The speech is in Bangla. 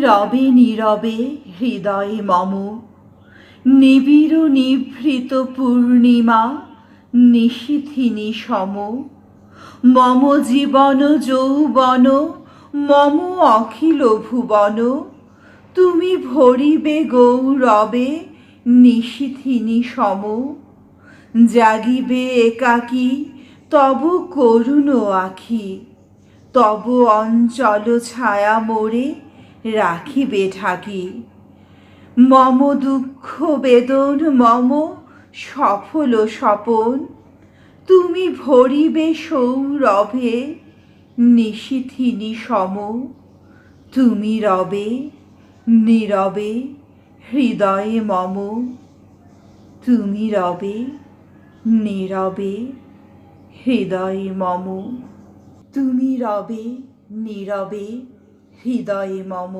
রবে নীরবে হৃদয়ে মম। নিবিড় নিভৃত পূর্ণিমা, নিশিথিনী সম। মম জীবন যৌবন, মম অখিল ভুবন। তুমি ভরিবে গৌরবে নিশিথিনী সম। জাগিবে একাকী, তব করুণ আখি। তব অঞ্চল ছায়া মোরে রাখিবে ঢাকি মম দুঃখ বেদন, মম সফল স্বপন। তুমি ভরিবে সৌরভে, নিশিথিনী সম। তুমি রবে, নীরবে, হৃদয়ে মম। তুমি রবে, নীরবে, হৃদয়ে মম। তুমি রবে, নীরবে হৃদয়ে মম